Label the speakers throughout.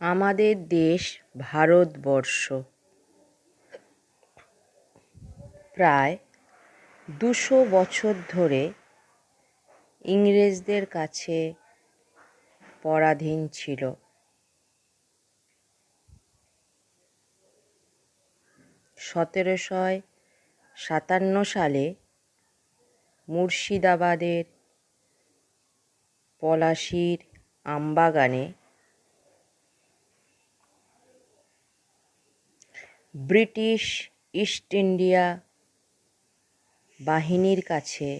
Speaker 1: আমাদের দেশ ভারতবর্ষ। প্রায় দুশো বছর ধরে ইংরেজদের কাছে পরাধীন ছিল। সতেরোশো সাতান্ন সালে মুর্শিদাবাদের পলাশির আমবাগানে ব্রিটিশ ইস্ট ইন্ডিয়া বাহিনীর কাছে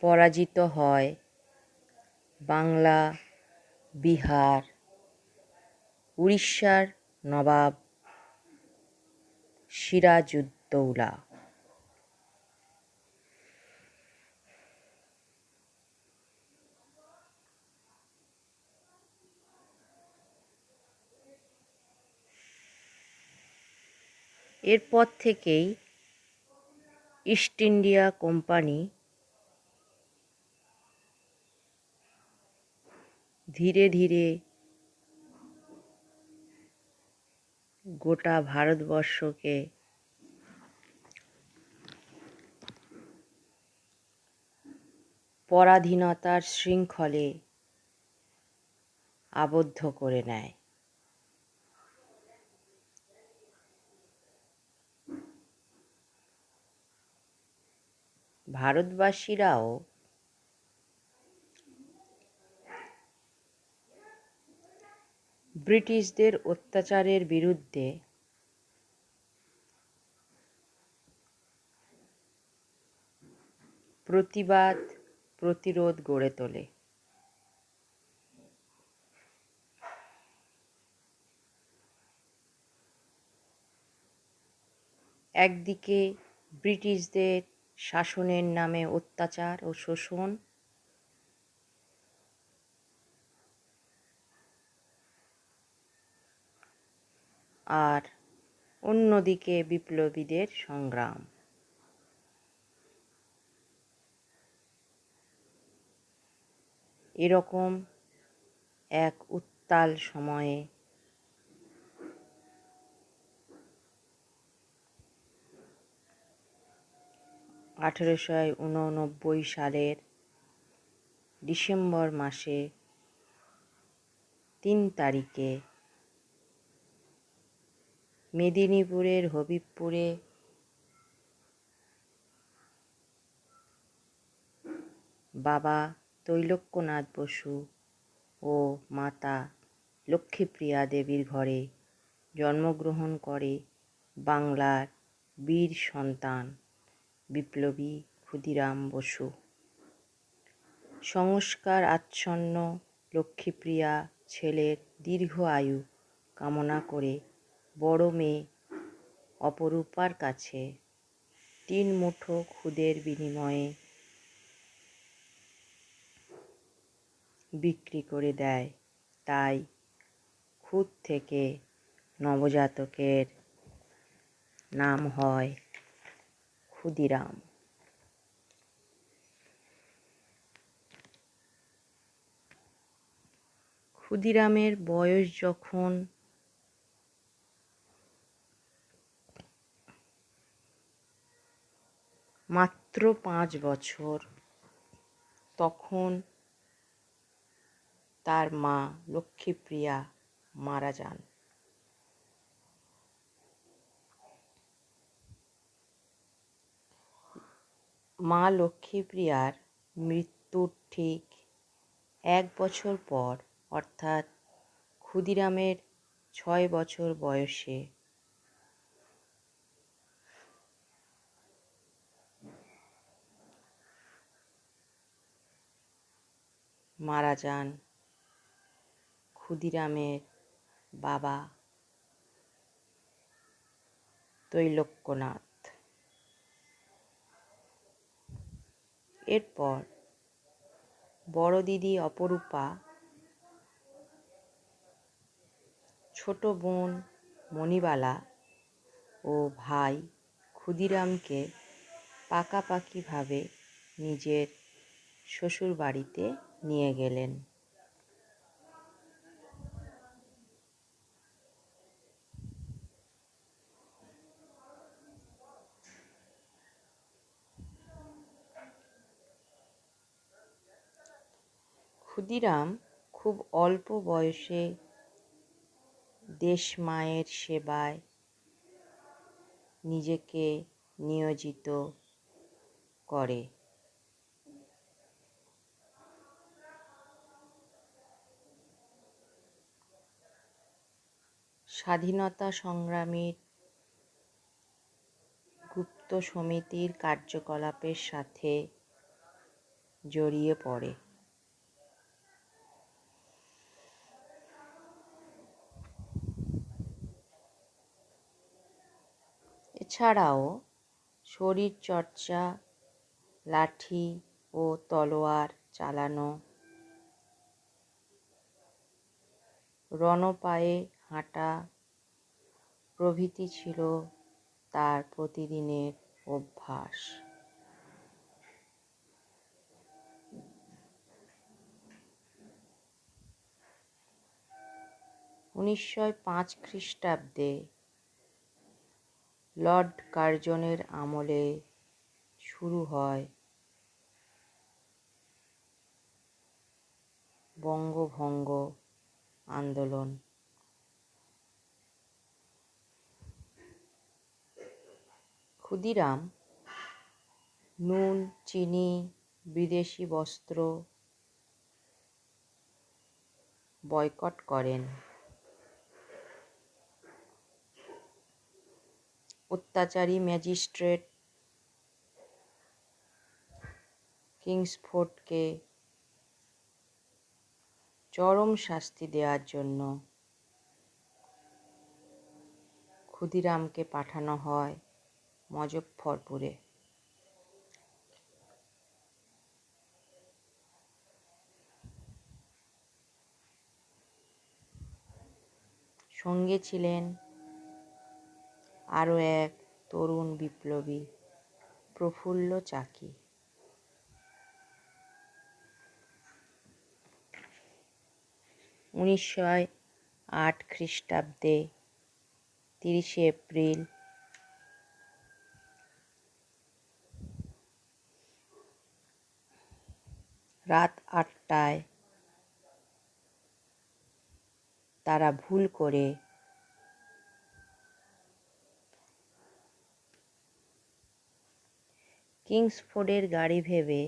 Speaker 1: পরাজিত হয় বাংলা বিহার উড়িষ্যার নবাব সিরাজউদ্দৌলা। এরপর থেকেই ইস্ট ইন্ডিয়া কোম্পানি ধীরে ধীরে গোটা ভারতবর্ষকে পরাধীনতার শৃঙ্খলে আবদ্ধ করে নেয়। ভারতবাসীরাও ব্রিটিশদের অত্যাচারের বিরুদ্ধে প্রতিবাদ প্রতিরোধ গড়ে তোলে। একদিকে ব্রিটিশদের শাসনের নামে অত্যাচার ও শোষণ। আর অন্যদিকে বিপ্লবীদের সংগ্রাম। এরকম এক উত্তাল সময়ে আঠেরোশো উননব্বই সালের ডিসেম্বর মাসে তিন তারিখে মেদিনীপুরের হবিবপুরে বাবা তৈলক্যনাথ বসু ও মাতা লক্ষ্মীপ্রিয়া দেবীর ঘরে জন্মগ্রহণ করে বাংলার বীর সন্তান। বিপ্লবী ক্ষুদিরাম বসু। সংস্কার আচ্ছন্ন লক্ষ্মীপ্রিয়া ছেলের দীর্ঘ আয়ু কামনা করে বড় মেয়ে অপরূপার কাছে তিন মুঠো খুদের বিনিময়ে বিক্রি করে দেয়। তাই খুদ থেকে নবজাতকের নাম হয় ক্ষুদিরাম। ক্ষুদিরামের বয়স যখন মাত্র পাঁচ বছর তখন তার মা লক্ষ্মীপ্রিয়া মারা যান। মা লক্ষ্মীপ্রিয়ার মৃত্যুর ঠিক এক বছর পর, অর্থাৎ ক্ষুদিরামের ছয় বছর বয়সে। মারা যান ক্ষুদিরামের বাবা তৈলক্যনাথ এরপর বড় দিদি অপরূপা, ছোট বোন মণিবালা ও ভাই ক্ষুদিরামকে পাকাপাকিভাবে নিজের শ্বশুর বাড়িতে নিয়ে গেলেন। ক্ষুদিরাম খুব অল্প বয়সে দেশমায়ের সেবায় নিজেকে নিয়োজিত করে। স্বাধীনতা সংগ্রামীর গুপ্ত সমিতির কার্যকলাপের সাথে জড়িয়ে পড়ে। এছাড়াও শরীরচর্চা, লাঠি ও তলোয়ার চালানো, রণপায়ে হাঁটা প্রভৃতি ছিল তার প্রতিদিনের অভ্যাস। উনিশশো পাঁচ খ্রিস্টাব্দে লর্ড কার্জনের আমলে শুরু হয়। বঙ্গভঙ্গ আন্দোলন। ক্ষুদিরাম নুন চিনি বিদেশি বস্ত্র বয়কট করেন। অত্যাচারী ম্যাজিস্ট্রেট কিংসফোর্ডকে চরম শাস্তি দেওয়ার জন্য ক্ষুদিরামকে পাঠানো হয় মজফ্ফরপুরে। সঙ্গে ছিলেন আরও এক তরুণ বিপ্লবী, প্রফুল্ল চাকি। উনিশশো আট খ্রিস্টাব্দে তিরিশে এপ্রিল রাত আটটায় তারা ভুল করে কিংসফোর্ডের গাড়ি ভেবে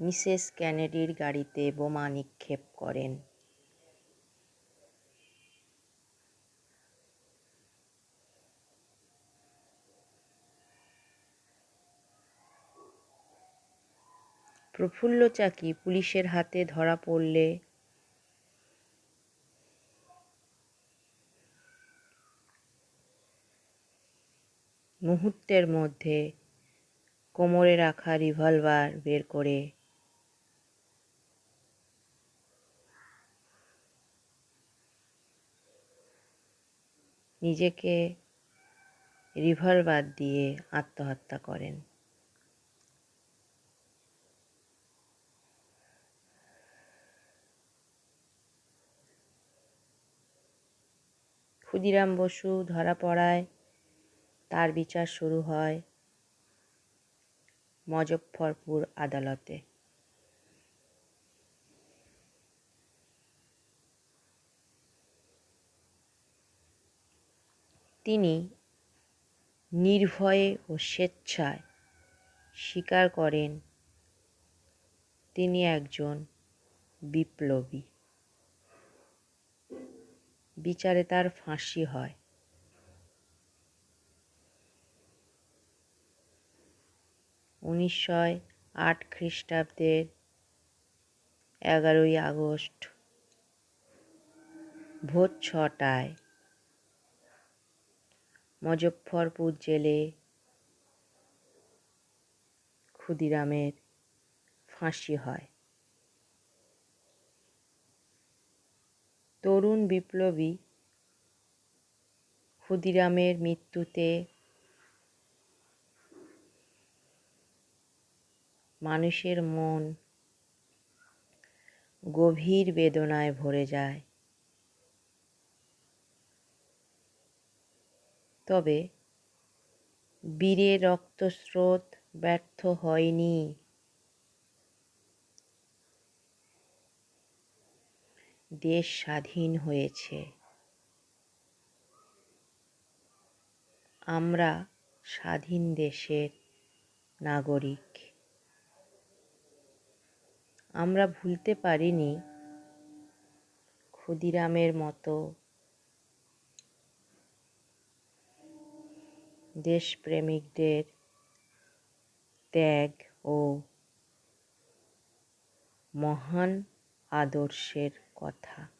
Speaker 1: মিসেস ক্যানেডির গাড়িতে বোমা নিক্ষেপ করেন। প্রফুল্ল চাকি পুলিশের হাতে ধরা পড়লে মুহূর্তের মধ্যে কোমরে রাখা রিভলভার বের করে নিজেকে রিভলভার দিয়ে আত্মহত্যা করেন। ক্ষুদিরাম বসু ধরা পড়ায় তার বিচার শুরু হয় মজফ্ফরপুর আদালতে। তিনি নির্ভয়ে ও স্বেচ্ছায় স্বীকার করেন, তিনি একজন বিপ্লবী। বিচারে তার ফাঁসি হয়। উনিশশো আট খ্রিস্টাব্দের এগারোই আগস্ট, ভোর ছটায় মজফ্ফরপুর জেলে ক্ষুদিরামের ফাঁসি হয়। তরুণ বিপ্লবী ক্ষুদিরামের মৃত্যুতে মানুষের মন গভীর বেদনায় ভরে যায়। তবে বীরের রক্তস্রোত ব্যর্থ হয়নি। দেশ স্বাধীন হয়েছে। আমরা স্বাধীন দেশের নাগরিক। আমরা ভুলতে পারিনি ক্ষুদিরামের মতো। দেশপ্রেমিকদের ত্যাগ ও মহান আদর্শের কথা।